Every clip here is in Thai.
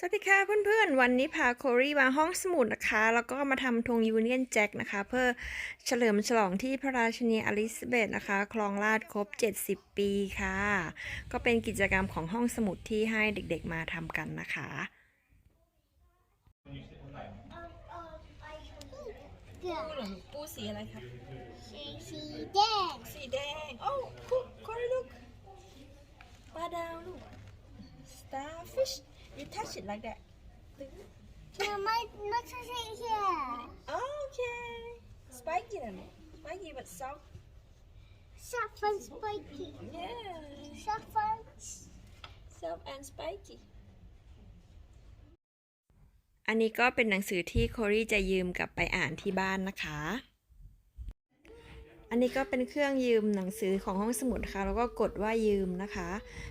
สวัสดีค่ะเพื่อนๆ วันนี้พาโครีมาห้องสมุดนะคะ แล้วก็มาทำธงยูเนียนแจ็คนะคะ เพื่อเฉลิมฉลองที่พระราชินีอลิซาเบธนะคะครองราชย์ครบ 70 ปีค่ะ ก็เป็นกิจกรรมของห้องสมุดที่ให้เด็กๆมาทำกันนะคะเกือบปูหลงปูสีอะไรครับสีสีแดงสีแดง โอ้คุโครีลูกปลาดาวลูก starfish you touch it like that มันไม่ไม่ใช่ใช่แค่ okay spiky นะลูก spiky but soft ซัฟฟันสไปกี้ yeah ซัฟฟัน soft and spiky อันนี้ก็เป็นหนังสือที่โครีจะยืมกลับไปอ่านที่บ้านนะคะ อันนี้ก็เป็นเครื่องยืมหนังสือของห้องสมุดนะคะแล้วก็กดว่ายืมนะคะ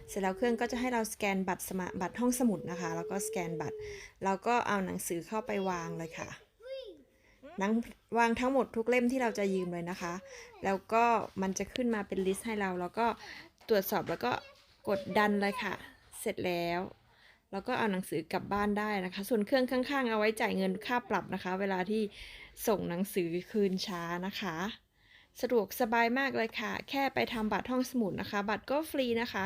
เสร็จแล้วเครื่องก็จะให้เราสแกนบัตรสมบัตรห้องสมุดนะคะ แล้วก็สแกนบัตรแล้วก็เอาหนังสือเข้าไปวางเลยค่ะนังวางทั้งหมดทุกเล่มที่เราจะยืมเลยนะคะ แล้วก็มันจะขึ้นมาเป็นลิสต์ให้เรา แล้วก็ตรวจสอบแล้วก็กดดันเลยค่ะ เสร็จแล้วแล้วก็เอาหนังสือกลับบ้านได้นะคะ ส่วนเครื่องข้างๆ เอาไว้จ่ายเงินค่าปรับนะคะ เวลาที่ส่งหนังสือคืนช้านะคะ สะดวกสบายมากเลยค่ะ แค่ไปทำบัตรห้องสมุดนะคะ บัตรก็ฟรีนะคะ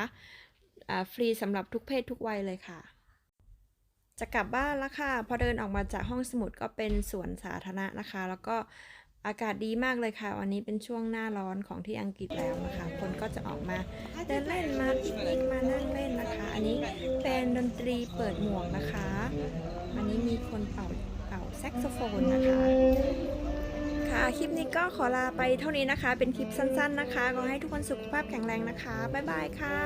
อ่าฟรีสำหรับทุกเพศทุกวัยเลยค่ะ จะกลับบ้านแล้วค่ะ พอเดินออกมาจากห้องสมุดก็เป็นสวนสาธารณะนะคะ แล้วก็อากาศดีมากเลยค่ะ วันนี้เป็นช่วงหน้าร้อนของที่อังกฤษแล้วนะคะ คนก็จะออกมาเดินเล่นมาปิกนิกมานั่งเล่นนะคะ อันนี้เป็นดนตรีเปิดหมวกนะคะ อันนี้มีคนเป่าเป่าแซกโซโฟนนะคะ คลิปนี้ก็ขอลาไปเท่านี้นะคะ เป็นคลิปสั้น ๆ นะคะ ขอให้ทุกคนสุขภาพแข็งแรงนะคะ บ๊ายบายค่ะ